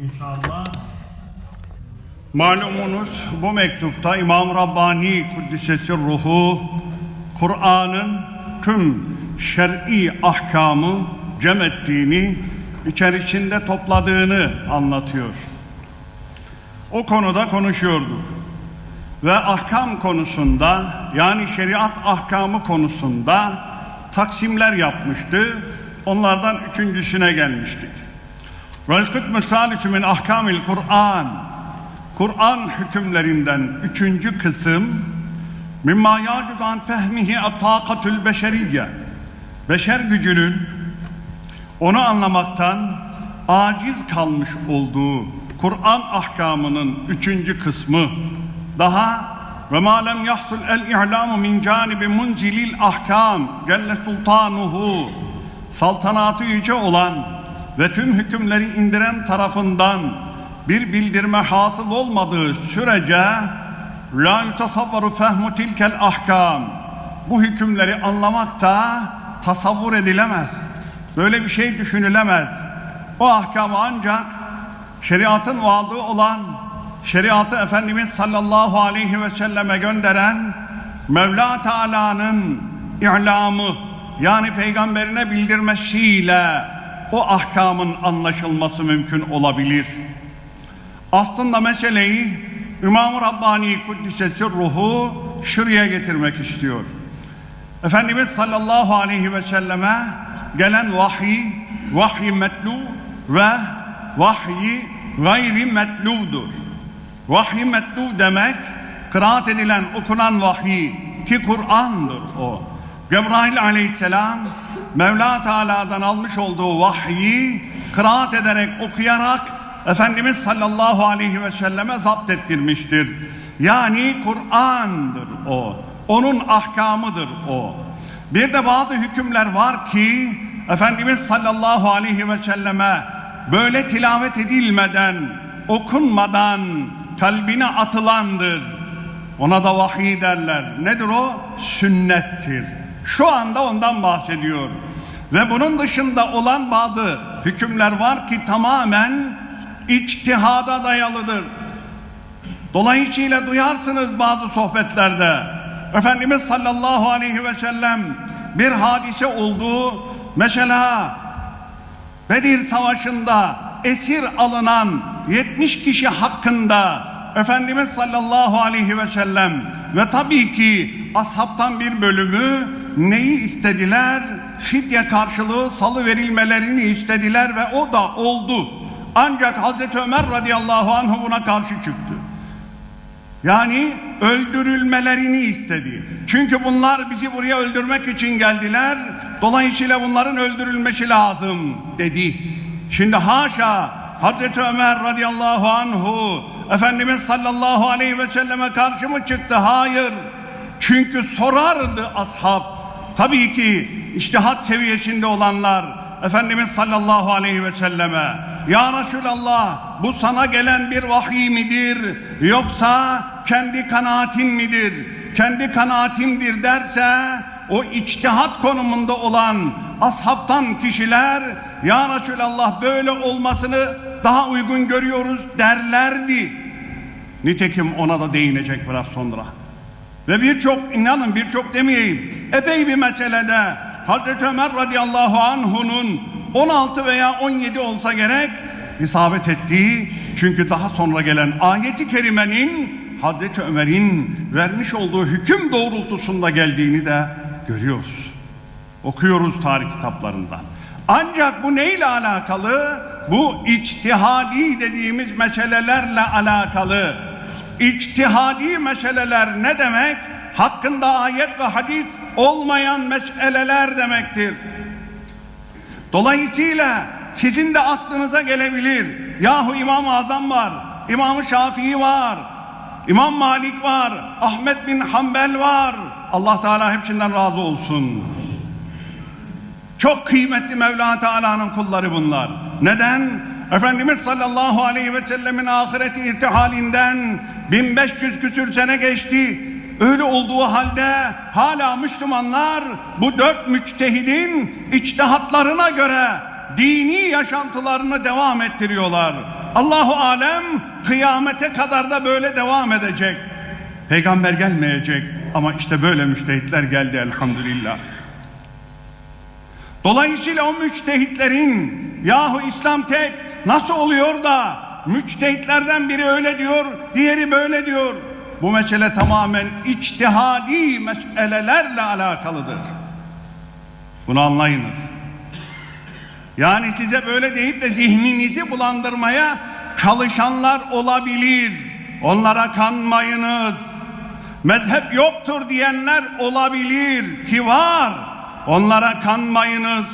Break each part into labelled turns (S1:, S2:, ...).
S1: İnşallah. Malumunuz bu mektupta İmam Rabbani Kuddisesi Ruhu Kur'an'ın tüm şer'i ahkamı cem ettiğini, içerisinde topladığını anlatıyor. O konuda konuşuyorduk. Ve ahkam konusunda yani şeriat ahkamı konusunda taksimler yapmıştı. Onlardan üçüncüsüne gelmiştik. Vel kıtmü salisü min ahkamil Kur'an. Kur'an hükümlerinden üçüncü kısım mimma yacuz an fehmihi at-taqatul beşeriyye. Beşer gücünün onu anlamaktan aciz kalmış olduğu Kur'an ahkamının üçüncü kısmı daha ve ma lem yahsul el i'lamu min canibi munzilil ahkam celle sultanuhu saltanatı yüce olan ve tüm hükümleri indiren tarafından bir bildirme hasıl olmadığı sürece la yutasavvaru fehmu tilkel ahkam bu hükümleri anlamakta tasavvur edilemez. Böyle bir şey düşünülemez. O ahkamı ancak şeriatın vaadi olan şeriatı Efendimiz sallallahu aleyhi ve selleme gönderen Mevla Teala'nın i'lamı yani peygamberine bildirmesiyle o ahkamın anlaşılması mümkün olabilir. Aslında meseleyi İmam-ı Rabbani Kuddisesi ruhu şuraya getirmek istiyor. Efendimiz sallallahu aleyhi ve selleme gelen vahiy, vahiy metlu ve vahyi gayri metludur. Vahiy metlu demek kıraat edilen, okunan vahiy ki Kur'an'dır o. Cebrail aleyhisselam Mevla Teala'dan almış olduğu vahyi kıraat ederek, okuyarak Efendimiz sallallahu aleyhi ve selleme zapt ettirmiştir. Yani Kur'an'dır o. Onun ahkamıdır o. Bir de bazı hükümler var ki Efendimiz sallallahu aleyhi ve selleme böyle tilavet edilmeden, okunmadan kalbine atılandır. Ona da vahiy derler. Nedir o? Sünnettir. Şu anda ondan bahsediyor. Ve bunun dışında olan bazı hükümler var ki tamamen içtihada dayalıdır. Dolayısıyla duyarsınız bazı sohbetlerde. Efendimiz sallallahu aleyhi ve sellem bir hadise olduğu mesela Bedir Savaşı'nda esir alınan 70 kişi hakkında Efendimiz sallallahu aleyhi ve sellem ve tabii ki ashabtan bir bölümü neyi istediler? Fidye karşılığı salı verilmelerini istediler ve o da oldu. Ancak Hazreti Ömer radıyallahu anh buna karşı çıktı. Yani öldürülmelerini istedi. Çünkü bunlar bizi buraya öldürmek için geldiler. Dolayısıyla bunların öldürülmesi lazım dedi. Şimdi haşa Hazreti Ömer radıyallahu anhu Efendimiz sallallahu aleyhi ve selleme karşı mı çıktı? Hayır. Çünkü sorardı ashab. Tabii ki iştihat seviyesinde olanlar Efendimiz sallallahu aleyhi ve selleme Ya Resulallah bu sana gelen bir vahiy midir yoksa kendi kanaatin midir? Kendi kanaatimdir derse o içtihat konumunda olan ashabtan kişiler Ya Resulallah böyle olmasını daha uygun görüyoruz derlerdi. Nitekim ona da değinecek biraz sonra. Ve birçok inanın birçok demeyeyim epey bir meselede Hazreti Ömer radıyallahu anhunun 16 veya 17 olsa gerek isabet ettiği çünkü daha sonra gelen ayeti kerimenin Hazreti Ömer'in vermiş olduğu hüküm doğrultusunda geldiğini de görüyoruz. Okuyoruz tarih kitaplarından. Ancak bu neyle alakalı? Bu içtihadi dediğimiz meselelerle alakalı. İçtihadi meseleler ne demek? Hakkında ayet ve hadis olmayan meseleler demektir. Dolayısıyla sizin de aklınıza gelebilir. Yahu İmam-ı Azam var, İmam-ı Şafii var, İmam Malik var, Ahmet bin Hanbel var. Allah Teala hepsinden razı olsun. Çok kıymetli Mevla Teala'nın kulları bunlar. Neden? Efendimiz sallallahu aleyhi ve sellemin ahireti irtihalinden 1500 küsür sene geçti. Öyle olduğu halde hala Müslümanlar bu dört müçtehidin içtihatlarına göre dini yaşantılarını devam ettiriyorlar. Allahu alem kıyamete kadar da böyle devam edecek. Peygamber gelmeyecek ama işte böyle müştehitler geldi elhamdülillah. Dolayısıyla o müçtehitlerin yahu İslam tek nasıl oluyor da müçtehitlerden biri öyle diyor, diğeri böyle diyor. Bu mesele tamamen içtihadi meselelerle alakalıdır. Bunu anlayınız. Yani size böyle deyip de zihninizi bulandırmaya çalışanlar olabilir. Onlara kanmayınız. Mezhep yoktur diyenler olabilir ki var. Onlara kanmayınız.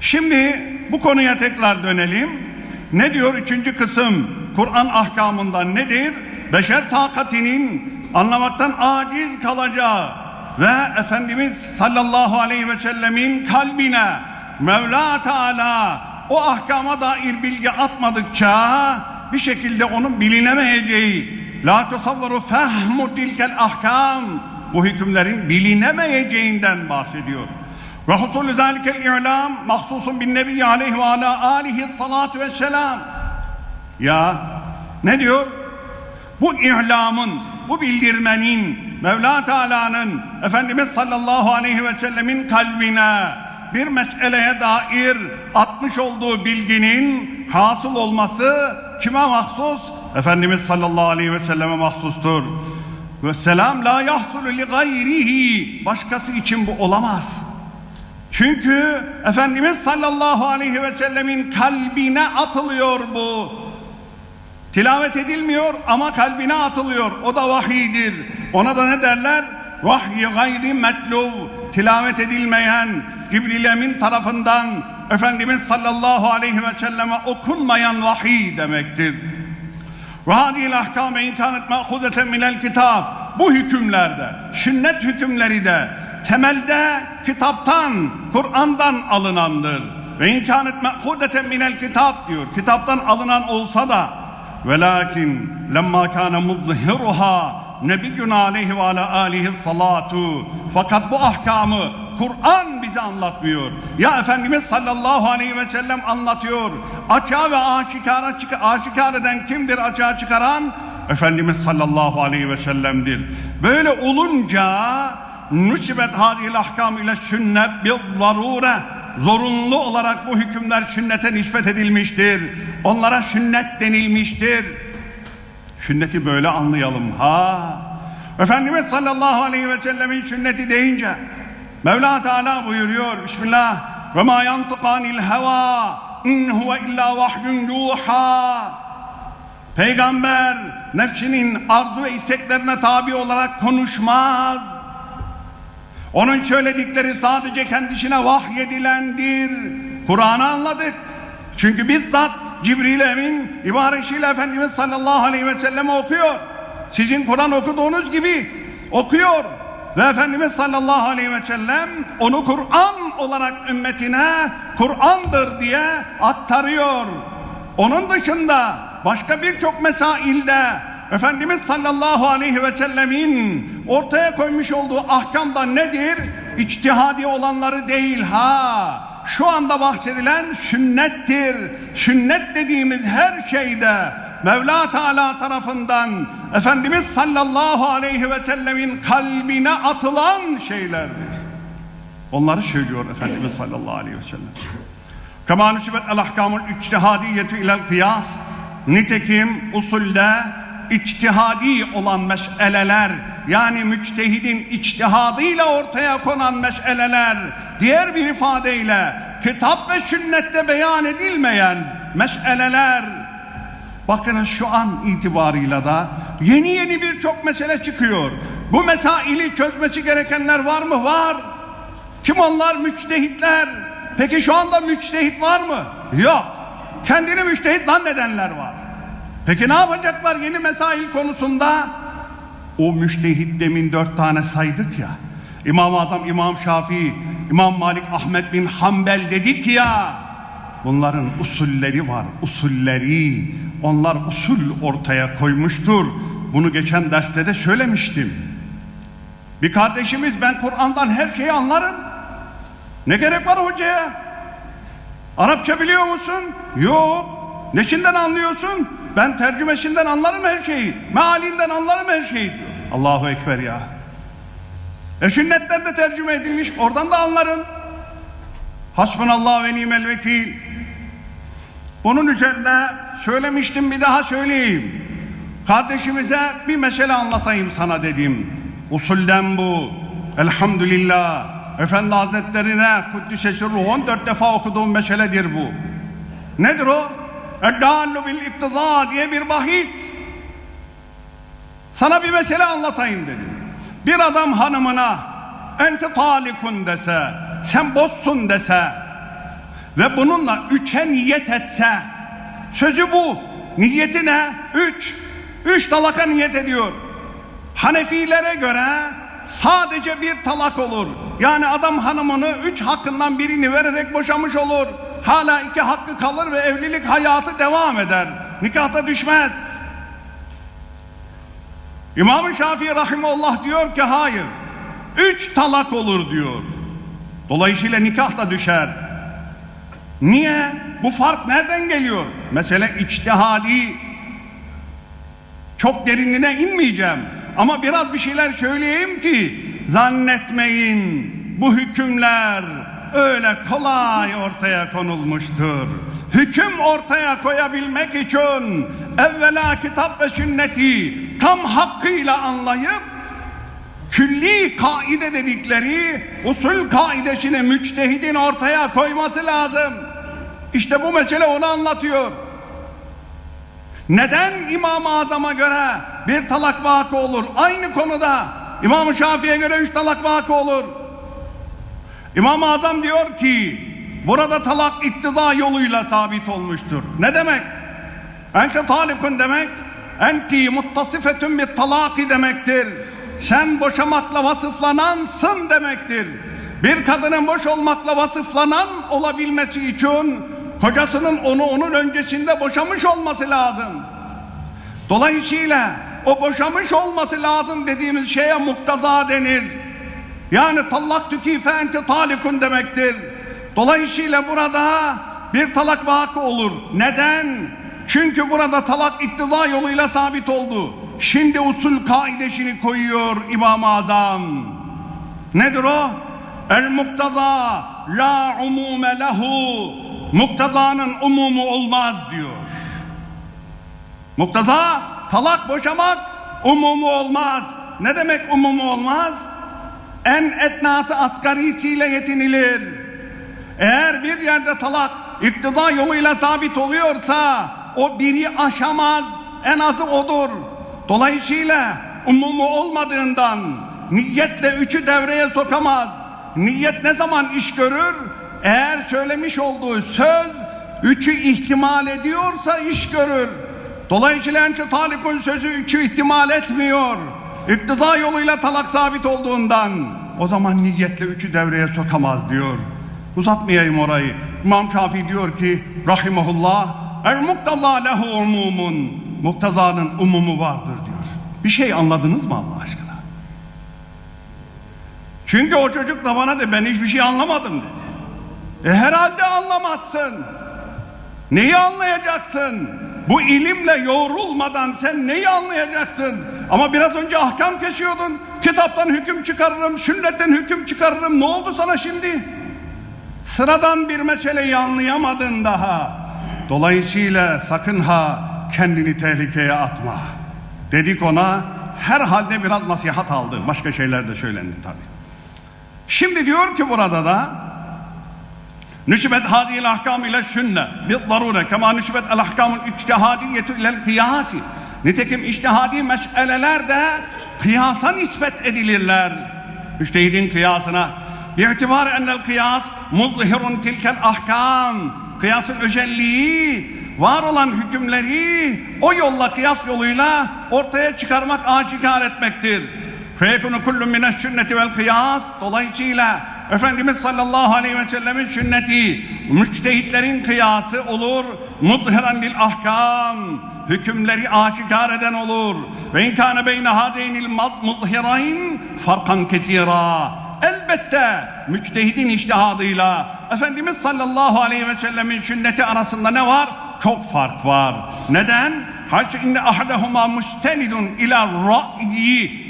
S1: Şimdi bu konuya tekrar dönelim. Ne diyor üçüncü kısım? Kur'an ahkamından nedir? Beşer takatinin anlamaktan aciz kalacağı ve Efendimiz sallallahu aleyhi ve sellemin kalbine Mevla Teala o ahkama dair bilgi atmadıkça bir şekilde onun bilinemeyeceği la tusavvaru fehmu tilkel ahkam bu hükümlerin bilinemeyeceğinden bahsediyor. Ve husulü zalikel i'lam mahsusun bin nebi aleyhi ve ala alihi salatu ve selam. Ya ne diyor? Bu i'lamın, bu bildirmenin Mevla Teala'nın Efendimiz sallallahu aleyhi ve sellemin kalbine bir meseleye dair atmış olduğu bilginin hasıl olması kime mahsus? Efendimiz sallallahu aleyhi ve selleme mahsustur. Ve selam la yahsulu li gayrihi. Başkası için bu olamaz. Çünkü Efendimiz sallallahu aleyhi ve sellemin kalbine atılıyor bu. Tilavet edilmiyor ama kalbine atılıyor. O da vahiydir. Ona da ne derler? Vahyi gayri metluv. Tilavet edilmeyen Cibril Emin tarafından Efendimiz sallallahu aleyhi ve selleme okunmayan vahiy demektir. Ve hadihil ahkâme inkânet me'hudeten minel. Bu hükümlerde, sünnet hükümleri de temelde kitaptan, Kur'an'dan alınandır. Ve inkânet me'hudeten minel kitap diyor. Kitaptan alınan olsa da velakin lemma kâne muzhiruha Nebiyyun aleyhi ve ala alihi salatu. Fakat bu ahkamı Kur'an bize anlatmıyor. Ya Efendimiz sallallahu aleyhi ve sellem anlatıyor. Açığa ve aşikara, çık aşikar eden kimdir açığa çıkaran? Efendimiz sallallahu aleyhi ve sellem'dir. Böyle olunca nusibet hadil ahkam ile sünnet bir zarure zorunlu olarak bu hükümler sünnete nispet edilmiştir. Onlara sünnet denilmiştir. Sünneti böyle anlayalım ha. Efendimiz sallallahu aleyhi ve sellemin sünneti deyince Mevla Teala buyuruyor Bismillah ve ma yantıkanil heva in huve illa vahyun yuha Peygamber nefsinin arzu ve isteklerine tabi olarak konuşmaz. Onun söyledikleri sadece kendisine vahyedilendir. Kur'an'ı anladık. Çünkü bizzat Cibril Emin ibaresiyle Efendimiz sallallahu aleyhi ve sellem okuyor. Sizin Kur'an okuduğunuz gibi okuyor. Ve Efendimiz sallallahu aleyhi ve sellem onu Kur'an olarak ümmetine Kur'an'dır diye aktarıyor. Onun dışında başka birçok mesailde Efendimiz sallallahu aleyhi ve sellemin ortaya koymuş olduğu ahkamda nedir? İçtihadi olanları değil ha. Şu anda bahsedilen sünnettir. Sünnet dediğimiz her şeyde Mevla Teala tarafından Efendimiz sallallahu aleyhi ve sellemin kalbine atılan şeylerdir. Onları söylüyor Efendimiz sallallahu aleyhi ve sellem. Kema nüsibet el ahkamul içtihadiyetu ilel kıyas. Nitekim usulde içtihadi olan meseleler yani müçtehidin içtihadıyla ortaya konan meseleler diğer bir ifadeyle kitap ve sünnette beyan edilmeyen meseleler bakınız şu an itibarıyla da yeni yeni birçok mesele çıkıyor. Bu mesaili çözmesi gerekenler var mı? Var. Kim onlar? Müçtehitler. Peki şu anda müçtehit var mı? Yok. Kendini müçtehit zannedenler var. Peki ne yapacaklar yeni mesail konusunda? O müştehit demin dört tane saydık ya. İmam-ı Azam, İmam Şafii, İmam Malik, Ahmet bin Hanbel dedik ya. Bunların usulleri var, usulleri. Onlar usul ortaya koymuştur. Bunu geçen derste de söylemiştim. Bir kardeşimiz ben Kur'an'dan her şeyi anlarım. Ne gerek var hocaya? Arapça biliyor musun? Yok. Neçinden anlıyorsun? Ben tercümesinden anlarım her şeyi. Mealinden anlarım her şeyi diyor. Allahu Ekber ya. E sünnetlerde tercüme edilmiş. Oradan da anlarım. Hasbunallah ve nimel vekil. Bunun üzerine söylemiştim bir daha söyleyeyim. Kardeşimize bir mesele anlatayım sana dedim. Usulden bu. Elhamdülillah. Efendi Hazretlerine Kuddise Sirruhu 14 defa okuduğum meseledir bu. Nedir o? Eddallu bil iktiza diye bir bahis. Sana bir mesele anlatayım dedim. Bir adam hanımına ente talikun dese, sen bozsun dese ve bununla üçe niyet etse, sözü bu. Niyeti ne? Üç. Üç talaka niyet ediyor. Hanefilere göre sadece bir talak olur. Yani adam hanımını üç hakkından birini vererek boşamış olur. Hala iki hakkı kalır ve evlilik hayatı devam eder. Nikahta düşmez. İmam-ı Şafii Rahimullah diyor ki hayır. Üç talak olur diyor. Dolayısıyla nikah da düşer. Niye? Bu fark nereden geliyor? Mesele içtihadi. Çok derinine inmeyeceğim. Ama biraz bir şeyler söyleyeyim ki zannetmeyin bu hükümler öyle kolay ortaya konulmuştur. Hüküm ortaya koyabilmek için evvela kitap ve sünneti tam hakkıyla anlayıp külli kaide dedikleri usul kaidesini müçtehidin ortaya koyması lazım. İşte bu mesele onu anlatıyor. Neden İmam-ı Azam'a göre bir talak vakı olur? Aynı konuda İmam-ı Şafii'ye göre üç talak vakı olur. İmam-ı Azam diyor ki burada talak iktida yoluyla sabit olmuştur. Ne demek? Ente talikun demek enti muttasifetun bir talaki demektir. Sen boşamakla vasıflanansın demektir. Bir kadının boş olmakla vasıflanan olabilmesi için kocasının onu onun öncesinde boşamış olması lazım. Dolayısıyla o boşamış olması lazım dediğimiz şeye muktada denir. Yani tallak tükife ente talikun demektir. Dolayısıyla burada bir talak vakı olur. Neden? Çünkü burada talak iktida yoluyla sabit oldu. Şimdi usul kaidesini koyuyor İmam-ı Azam. Nedir o? El muktada la umume lehu. Muktadanın umumu olmaz diyor. Muktaza talak boşamak umumu olmaz. Ne demek umumu olmaz? En etnası asgarisiyle yetinilir. Eğer bir yerde talak iktida yoluyla sabit oluyorsa o biri aşamaz. En azı odur. Dolayısıyla umumu olmadığından niyetle üçü devreye sokamaz. Niyet ne zaman iş görür? Eğer söylemiş olduğu söz üçü ihtimal ediyorsa iş görür. Dolayısıyla ence talikun sözü üçü ihtimal etmiyor. İktida yoluyla talak sabit olduğundan o zaman niyetle üçü devreye sokamaz diyor. Uzatmayayım orayı. İmam Şafii diyor ki rahimahullah el muktalla lehu umumun muktazanın umumu vardır diyor. Bir şey anladınız mı Allah aşkına? Çünkü o çocuk da bana de ben hiçbir şey anlamadım dedi. E herhalde anlamazsın. Neyi anlayacaksın? Bu ilimle yoğrulmadan sen neyi anlayacaksın? Ama biraz önce ahkam kesiyordun. Kitaptan hüküm çıkarırım, sünnetten hüküm çıkarırım. Ne oldu sana şimdi? Sıradan bir meseleyi anlayamadın daha. Dolayısıyla sakın ha kendini tehlikeye atma. Dedik ona herhalde biraz nasihat aldı. Başka şeyler de söylendi tabi. Şimdi diyor ki burada da Nüşibet hadiyel ahkam ile sünne bir darure kema nüşibet el ahkamul içtihadiyetu ilel kıyasi Nitekim içtihadi meşeleler de kıyasa nispet edilirler. Müştehidin kıyasına. Bi'itibar ennel kıyas muzhirun tilkel ahkam. Kıyasın özelliği var olan hükümleri o yolla kıyas yoluyla ortaya çıkarmak aşikar etmektir. Feyekunu kullu mineş sünneti vel kıyas. Dolayısıyla Efendimiz sallallahu aleyhi ve sellemin sünneti müçtehitlerin kıyası olur. Muzhiran bil ahkam hükümleri aşikar eden olur. Ve inkâne beyne hâdeynil muzhirayn farkan ketira. Elbette müçtehidin iştihadıyla Efendimiz sallallahu aleyhi ve sellemin sünneti arasında ne var? çok fark var. Neden? Haşi inne ahadehuma mustenidun ila ra'yi.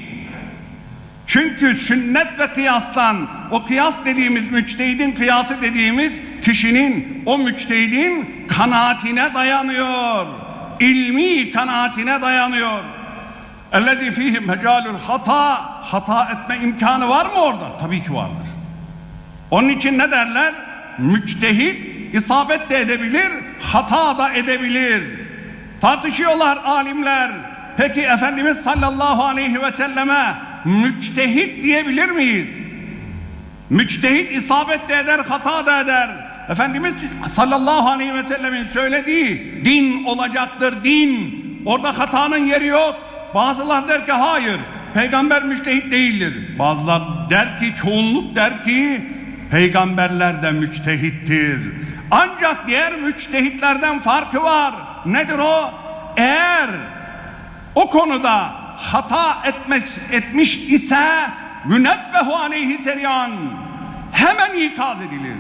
S1: Çünkü sünnet ve kıyastan o kıyas dediğimiz müçtehidin kıyası dediğimiz kişinin o müçtehidin kanaatine dayanıyor. İlmi kanaatine dayanıyor. Ellezî fîhî mecâlül hata hata etme imkanı var mı orada? Tabii ki vardır. Onun için ne derler? Müçtehit isabet de edebilir, hata da edebilir. Tartışıyorlar alimler. Peki Efendimiz sallallahu aleyhi ve selleme müçtehit diyebilir miyiz? Müçtehit isabet de eder, hata da eder. Efendimiz sallallahu aleyhi ve sellemin söylediği din olacaktır, din. Orada hatanın yeri yok. Bazılar der ki hayır, peygamber müçtehit değildir. Bazılar der ki, çoğunluk der ki, peygamberler de müçtehittir. Ancak diğer müçtehitlerden farkı var. Nedir o? Eğer o konuda hata etmiş, etmiş ise münebbehu aleyhi teriyan hemen ikaz edilir.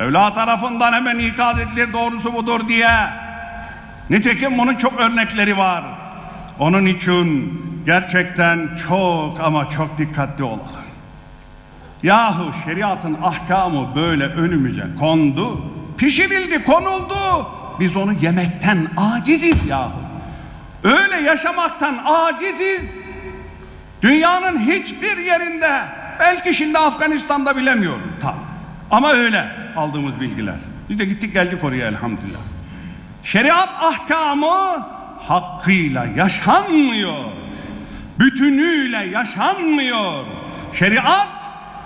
S1: Evla tarafından hemen ikaz edilir doğrusu budur diye. Nitekim bunun çok örnekleri var. Onun için gerçekten çok ama çok dikkatli olalım. Yahu şeriatın ahkamı böyle önümüze kondu, pişirildi, konuldu. Biz onu yemekten aciziz yahu. Öyle yaşamaktan aciziz. Dünyanın hiçbir yerinde, belki şimdi Afganistan'da bilemiyorum tam. Ama öyle aldığımız bilgiler. Biz de gittik geldik oraya elhamdülillah. Şeriat ahkamı hakkıyla yaşanmıyor. Bütünüyle yaşanmıyor. Şeriat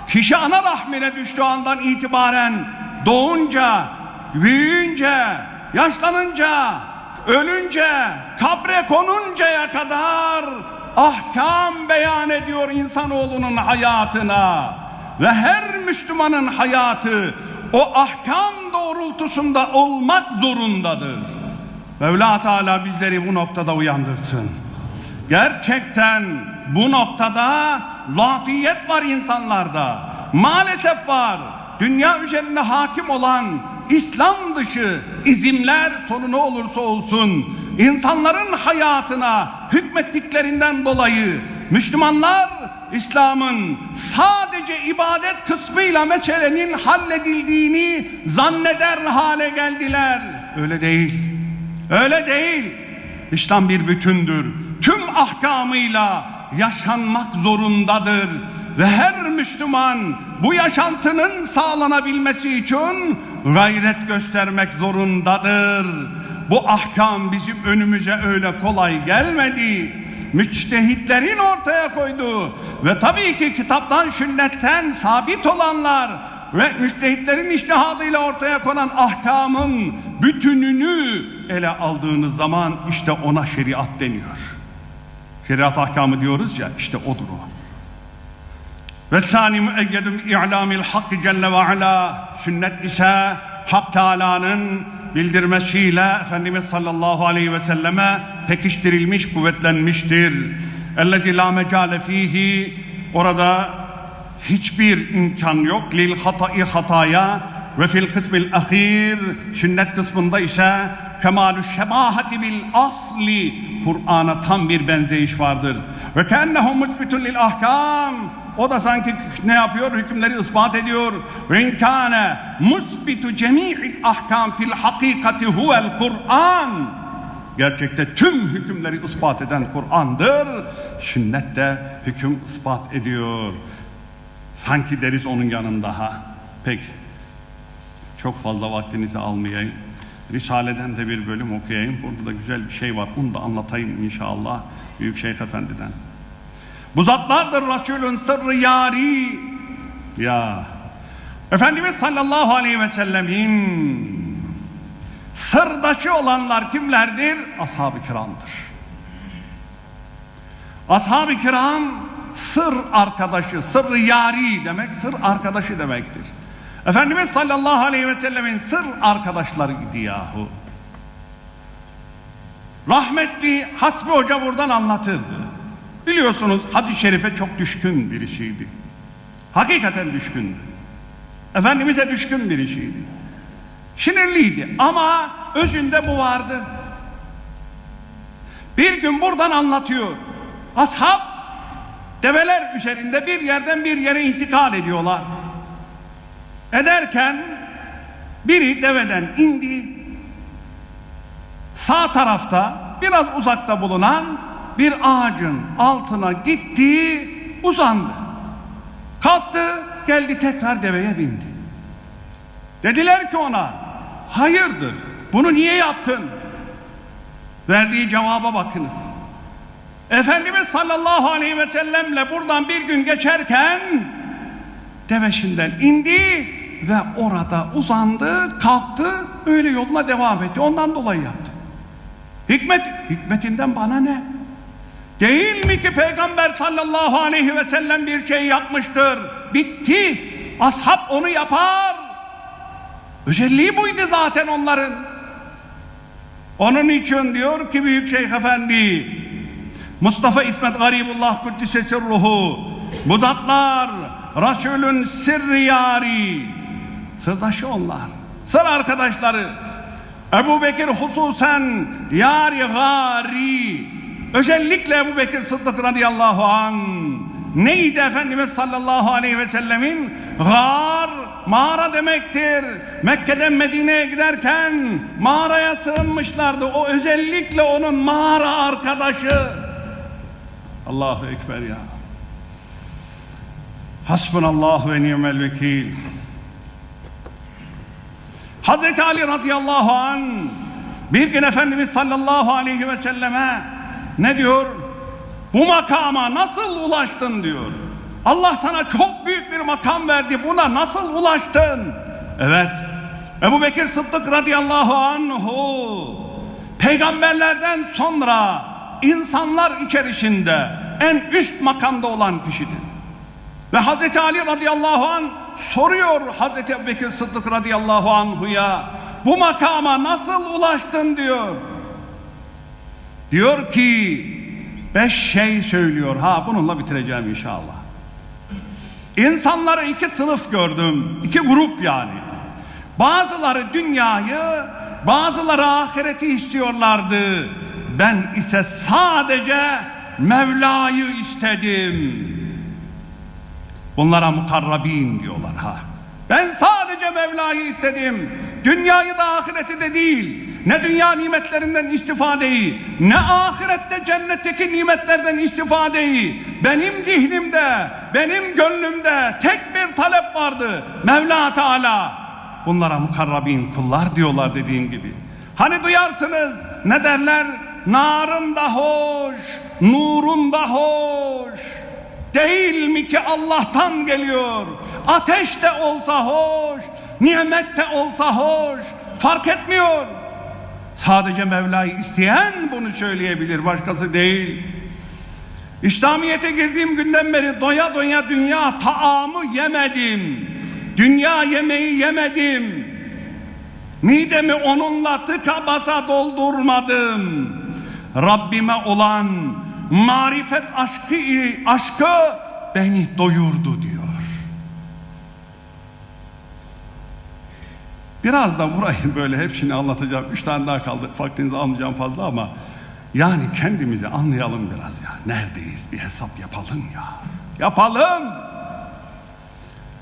S1: kişi ana rahmine düştüğü andan itibaren doğunca, büyüyünce, yaşlanınca, ölünce, kabre konuncaya kadar ahkam beyan ediyor insanoğlunun hayatına. Ve her Müslümanın hayatı o ahkam doğrultusunda olmak zorundadır. Mevla Teala bizleri bu noktada uyandırsın. Gerçekten bu noktada lafiyet var insanlarda. Maalesef var. Dünya üzerinde hakim olan İslam dışı izimler sonu ne olursa olsun insanların hayatına hükmettiklerinden dolayı Müslümanlar İslam'ın sadece ibadet kısmıyla meselenin halledildiğini zanneder hale geldiler. Öyle değil. Öyle değil. İslam bir bütündür. Tüm ahkamıyla yaşanmak zorundadır. Ve her Müslüman bu yaşantının sağlanabilmesi için gayret göstermek zorundadır. Bu ahkam bizim önümüze öyle kolay gelmedi. Müçtehitlerin ortaya koyduğu ve tabii ki kitaptan sünnetten sabit olanlar ve müçtehitlerin iştihadıyla ortaya konan ahkamın bütününü ele aldığınız zaman işte ona şeriat deniyor. Şeriat ahkamı diyoruz ya işte odur o. Ve sani müeyyedun i'lamil hakkı celle ve ala sünnet ise Hak Teala'nın bildirmesiyle Efendimiz sallallahu aleyhi ve selleme pekiştirilmiş, kuvvetlenmiştir. Ellezi la mecale fihi orada hiçbir imkan yok lil hatai hataya ve fil kısmil ahir sünnet kısmında ise kemalü şebahati bil asli Kur'an'a tam bir benzeyiş vardır. Ve kennehu musbitun lil ahkam o da sanki ne yapıyor? Hükümleri ispat ediyor. Ve inkâne musbitu cemî'il ahkam fil hakikati huvel Kur'an. Gerçekte tüm hükümleri ispat eden Kur'an'dır. Sünnet de hüküm ispat ediyor. Sanki deriz onun yanında ha. Peki. Çok fazla vaktinizi almayayım. Risale'den de bir bölüm okuyayım. Burada da güzel bir şey var. Onu da anlatayım inşallah Büyük Şeyh Efendi'den. Bu zatlardır Resulün sırrı yari. Ya. Efendimiz sallallahu aleyhi ve sellemin sırdaşı olanlar kimlerdir? Ashab-ı kiramdır. Ashab-ı kiram sır arkadaşı, sırrı yari demek, sır arkadaşı demektir. Efendimiz sallallahu aleyhi ve sellemin sır arkadaşlarıydı yahu. Rahmetli Hasbi Hoca buradan anlatırdı. Biliyorsunuz hadis-i şerife çok düşkün birisiydi. Hakikaten düşkündü. Efendimiz'e düşkün birisiydi. Sinirliydi ama özünde bu vardı. Bir gün buradan anlatıyor. Ashab develer üzerinde bir yerden bir yere intikal ediyorlar. Ederken biri deveden indi. Sağ tarafta biraz uzakta bulunan bir ağacın altına gitti, uzandı. Kalktı, geldi tekrar deveye bindi. Dediler ki ona, hayırdır, bunu niye yaptın? Verdiği cevaba bakınız. Efendimiz sallallahu aleyhi ve sellemle buradan bir gün geçerken deveşinden indi ve orada uzandı, kalktı, öyle yoluna devam etti. Ondan dolayı yaptı. Hikmet, hikmetinden bana ne? Değil mi ki Peygamber sallallahu aleyhi ve sellem bir şey yapmıştır. Bitti. Ashab onu yapar. Özelliği buydu zaten onların. Onun için diyor ki Büyük Şeyh Efendi Mustafa İsmet Garibullah Kuddise Sirruhu Bu zatlar Resulün sirri yari Sırdaşı onlar Sır arkadaşları Ebu Bekir hususen yari gari Özellikle Ebu Bekir Sıddık radıyallahu an Neydi Efendimiz sallallahu aleyhi ve sellemin? Gar mağara demektir. Mekke'den Medine'ye giderken mağaraya sığınmışlardı. O özellikle onun mağara arkadaşı. Allahu Ekber ya. Hasbunallahu ve ni'mel vekil. Hazreti Ali radıyallahu an bir gün Efendimiz sallallahu aleyhi ve selleme ne diyor? Bu makama nasıl ulaştın diyor. Allah sana çok büyük bir makam verdi. Buna nasıl ulaştın? Evet. Ebu Bekir Sıddık radıyallahu anhu peygamberlerden sonra insanlar içerisinde en üst makamda olan kişidir. Ve Hazreti Ali radıyallahu an soruyor Hazreti Ebu Bekir Sıddık radıyallahu anhuya bu makama nasıl ulaştın diyor. Diyor ki beş şey söylüyor. Ha bununla bitireceğim inşallah. İnsanları iki sınıf gördüm. iki grup yani. Bazıları dünyayı, bazıları ahireti istiyorlardı. Ben ise sadece Mevla'yı istedim. Bunlara mukarrabin diyorlar ha. Ben sadece Mevla'yı istedim. Dünyayı da ahireti de değil. Ne dünya nimetlerinden istifadeyi, ne ahirette cennetteki nimetlerden istifadeyi. Benim zihnimde, benim gönlümde tek bir talep vardı. Mevla Teala. Bunlara mukarrabin kullar diyorlar dediğim gibi. Hani duyarsınız ne derler? Narın da hoş, nurun da hoş. Değil mi ki Allah'tan geliyor? Ateş de olsa hoş, nimet de olsa hoş. Fark etmiyor. Sadece Mevla'yı isteyen bunu söyleyebilir, başkası değil. İslamiyet'e girdiğim günden beri doya doya dünya taamı yemedim. Dünya yemeği yemedim. Midemi onunla tıka basa doldurmadım. Rabbime olan marifet aşkı aşkı beni doyurdu diyor. Biraz da burayı böyle hepsini anlatacağım. Üç tane daha kaldı. Vaktinizi almayacağım fazla ama yani kendimizi anlayalım biraz ya. Neredeyiz bir hesap yapalım ya. Yapalım.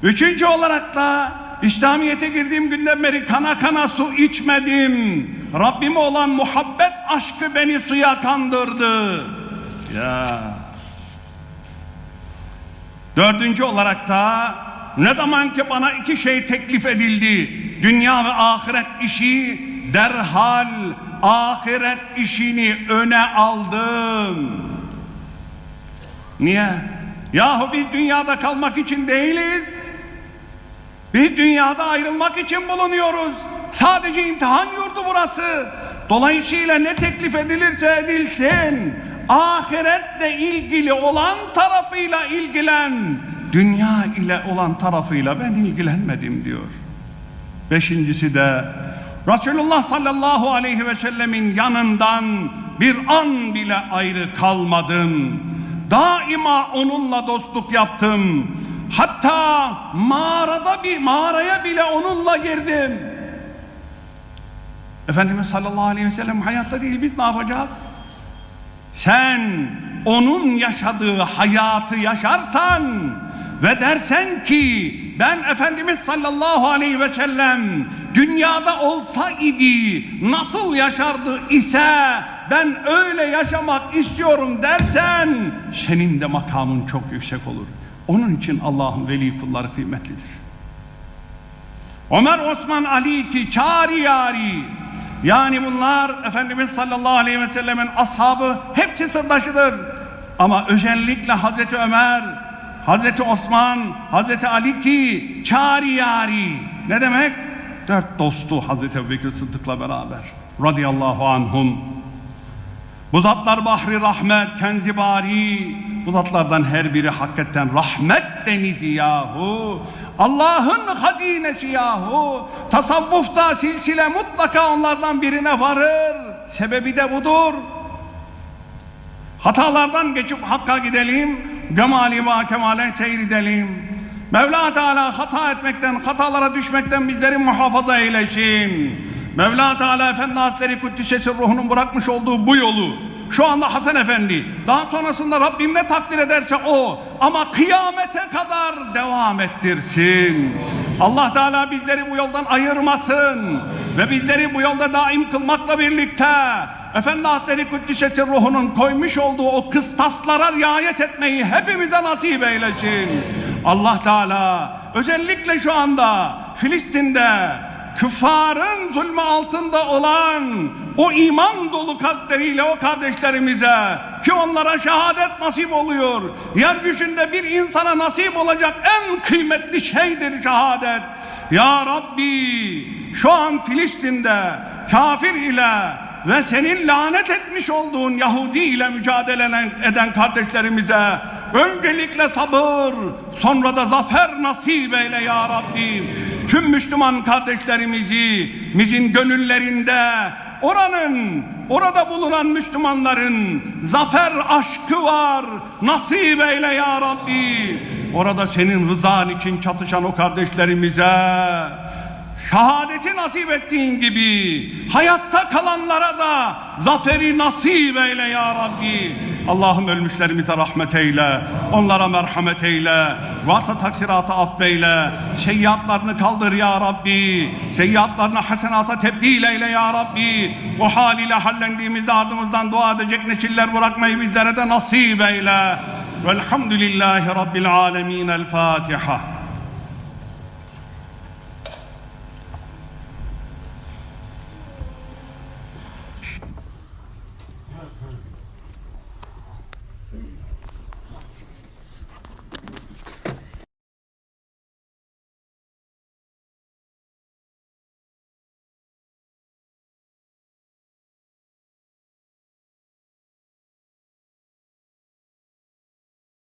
S1: Üçüncü olarak da İslamiyet'e girdiğim günden beri kana kana su içmedim. Rabbime olan muhabbet aşkı beni suya kandırdı. Ya. Dördüncü olarak da ne zaman ki bana iki şey teklif edildi. Dünya ve ahiret işi derhal ahiret işini öne aldım. Niye? Yahu bir dünyada kalmak için değiliz. Bir dünyada ayrılmak için bulunuyoruz. Sadece imtihan yurdu burası. Dolayısıyla ne teklif edilirse edilsin ahiretle ilgili olan tarafıyla ilgilen. Dünya ile olan tarafıyla ben ilgilenmedim diyor. Beşincisi de Resulullah sallallahu aleyhi ve sellemin yanından bir an bile ayrı kalmadım. Daima onunla dostluk yaptım. Hatta mağarada bir mağaraya bile onunla girdim. Efendimiz sallallahu aleyhi ve sellem hayatta değil biz ne yapacağız? Sen onun yaşadığı hayatı yaşarsan ve dersen ki ben Efendimiz sallallahu aleyhi ve sellem dünyada olsa idi nasıl yaşardı ise ben öyle yaşamak istiyorum dersen senin de makamın çok yüksek olur. Onun için Allah'ın veli kulları kıymetlidir. Ömer Osman Ali ki çari yari yani bunlar Efendimiz sallallahu aleyhi ve sellemin ashabı hepsi sırdaşıdır. Ama özellikle Hazreti Ömer, Hazreti Osman, Hazreti Ali ki çari yari. Ne demek? Dört dostu Hazreti Ebubekir Sıddık'la beraber. Radıyallahu anhum. Bu zatlar bahri rahmet, kenzibari. Bu zatlardan her biri hakikaten rahmet denizi yahu. Allah'ın hazinesi yahu. Tasavvufta silsile mutlaka onlardan birine varır. Sebebi de budur. Hatalardan geçip hakka gidelim. Gemali ve kemale seyredelim. Mevla Teala hata etmekten, hatalara düşmekten bizleri muhafaza eylesin. Mevla Teala Efendi Hazretleri Kuddisesi ruhunun bırakmış olduğu bu yolu şu anda Hasan Efendi daha sonrasında Rabbim ne takdir ederse o ama kıyamete kadar devam ettirsin. Allah Teala bizleri bu yoldan ayırmasın ve bizleri bu yolda daim kılmakla birlikte Efendi Hazretleri Kuddisesi ruhunun koymuş olduğu o kıstaslara riayet etmeyi hepimize nasip eylesin. Allah Teala özellikle şu anda Filistin'de küffarın zulmü altında olan o iman dolu kalpleriyle o kardeşlerimize ki onlara şehadet nasip oluyor. Yeryüzünde bir insana nasip olacak en kıymetli şeydir şehadet. Ya Rabbi şu an Filistin'de kafir ile ve senin lanet etmiş olduğun Yahudi ile mücadele eden kardeşlerimize öncelikle sabır sonra da zafer nasip eyle ya Rabbi. Tüm Müslüman kardeşlerimizi mizin gönüllerinde oranın orada bulunan Müslümanların zafer aşkı var nasip eyle ya Rabbi. Orada senin rızan için çatışan o kardeşlerimize şehadeti nasip ettiğin gibi hayatta kalanlara da zaferi nasip eyle ya Rabbi. Allah'ım ölmüşlerimize rahmet eyle, onlara merhamet eyle, varsa taksiratı affeyle, seyyiatlarını kaldır ya Rabbi, seyyiatlarını hasenata tebdil eyle ya Rabbi. O haliyle hallendiğimizde ardımızdan dua edecek nesiller bırakmayı bizlere de nasip eyle. Velhamdülillahi Rabbil alemin. El Fatiha.